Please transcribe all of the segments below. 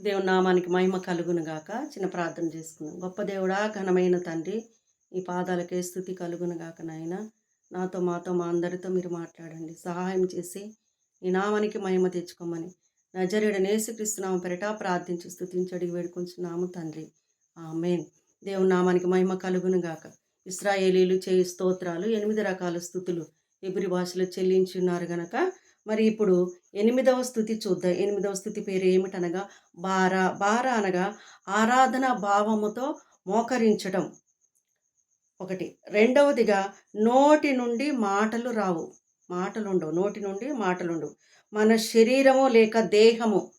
దేవుని నామానికి మహిమ కలుగును గాక. చిన్న ప్రార్థన చేసుకుందాం. గొప్ప దేవుడా ఘనమైన తండ్రి ఈ పాదాలకే స్థుతి కలుగును గాక నాయన. నాతో మాతో మా అందరితో మీరు మాట్లాడండి. సహాయం చేసి ఈ నామానికి మహిమ తెచ్చుకోమని. నజరేడు నేసుక్రీస్తున్నాము పెరటా ప్రార్థించి స్థుతించడి వేడుకుంటున్నాము తండ్రి. ఆమెన్. దేవుని నామానికి మహిమ కలుగును గాక. ఇస్రాయేలీలు చేయి స్తోత్రాలు ఎనిమిది రకాల స్థుతులు ఎబురి భాషలో చెల్లించి ఉన్నారు గనక మరి ఇప్పుడు ఎనిమిదవ స్థుతి చూద్దాం. ఎనిమిదవ స్థుతి పేరు ఏమిటనగా బార బార అనగా ఆరాధన భావముతో మోకరించడం ఒకటి. రెండవదిగా నోటి నుండి మాటలు రావు. మాటలు ఉండవు నోటి నుండి మాటలు ఉండవు మన శరీరము లేక దేహము.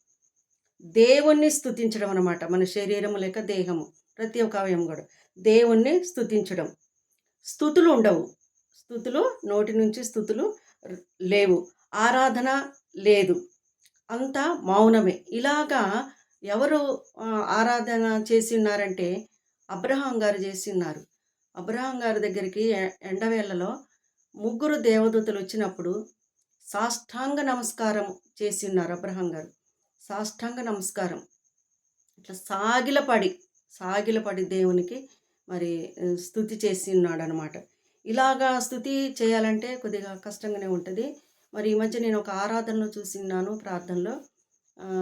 దేవుణ్ణి స్థుతించడం అనమాట మన శరీరము లేక దేహము. ప్రతి ఒక్క అవయం కూడా. దేవుణ్ణి స్థుతించడం స్థుతులు ఉండవు. స్థుతులు నోటి నుంచి స్థుతులు లేవు. ఆరాధన లేదు. అంతా మౌనమే. ఇలాగా ఎవరు ఆరాధన చేసి ఉన్నారంటే అబ్రహాం గారు చేసి ఉన్నారు అబ్రహాం గారి దగ్గరికి ఎండవేళ్ళలో ముగ్గురు దేవదూతలు వచ్చినప్పుడు సాష్టాంగ నమస్కారం చేసి ఉన్నారు అబ్రహాం గారు. సాష్టాంగ నమస్కారం. ఇట్లా సాగిలపడి సాగిలపడి దేవునికి మరి స్థుతి చేసి ఉన్నాడు అనమాట ఇలాగా స్థుతి చేయాలంటే కొద్దిగా కష్టంగానే ఉంటుంది. మరి ఈ మధ్య నేను ఒక ఆరాధనలో చూసిన్నాను ప్రార్థనలో.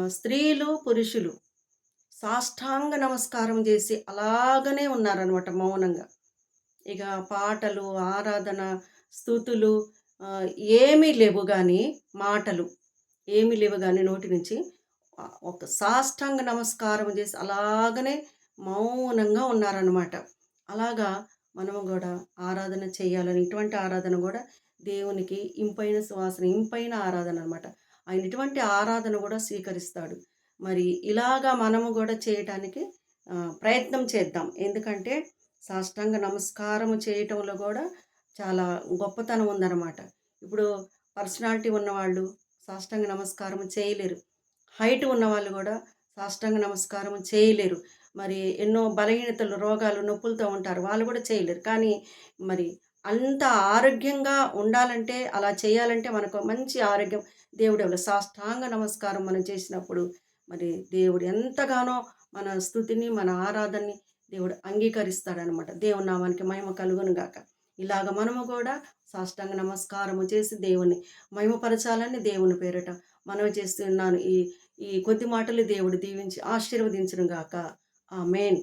స్త్రీలు పురుషులు సాష్టాంగ నమస్కారం చేసి అలాగనే ఉన్నారనమాట మౌనంగా. ఇక పాటలు ఆరాధన స్థుతులు ఏమీ లేవు కానీ మాటలు ఏమీ లేవు కానీ నోటి నుంచి ఒక సాష్టాంగ నమస్కారం చేసి అలాగనే మౌనంగా ఉన్నారనమాట అలాగా మనము కూడా ఆరాధన చేయాలని ఇటువంటి ఆరాధన కూడా దేవునికి ఇంపైన సువాసన ఇంపైన ఆరాధన అనమాట ఆయన ఇటువంటి ఆరాధన కూడా స్వీకరిస్తాడు. మరి ఇలాగా మనము కూడా చేయటానికి ప్రయత్నం చేద్దాం. ఎందుకంటే సాష్టాంగ నమస్కారం చేయటంలో కూడా చాలా గొప్పతనం ఉందన్నమాట. ఇప్పుడు పర్సనాలిటీ ఉన్నవాళ్ళు సాష్టాంగ నమస్కారం చేయలేరు. హైట్ ఉన్నవాళ్ళు కూడా సాష్టాంగ నమస్కారం చేయలేరు. మరి ఎన్నో బలహీనతలు రోగాలు నొప్పులతో ఉంటారు. వాళ్ళు కూడా చేయలేరు. కానీ మరి అంత ఆరోగ్యంగా ఉండాలంటే అలా చేయాలంటే మనకు మంచి ఆరోగ్యం. దేవుడు సాష్టాంగ నమస్కారం మనం చేసినప్పుడు మరి దేవుడు ఎంతగానో మన స్థుతిని మన ఆరాధనని దేవుడు అంగీకరిస్తాడనమాట. దేవుని నామానికి మహిమ కలుగును గాక. ఇలాగ మనము కూడా సాష్టాంగ నమస్కారము చేసి దేవుని మహిమపరచాలని దేవుని పేరట మనవి చేస్తున్నాను. ఈ ఈ కొద్ది మాటలు దేవుడు దీవించి ఆశీర్వదించను గాక. ఆ మెయిన్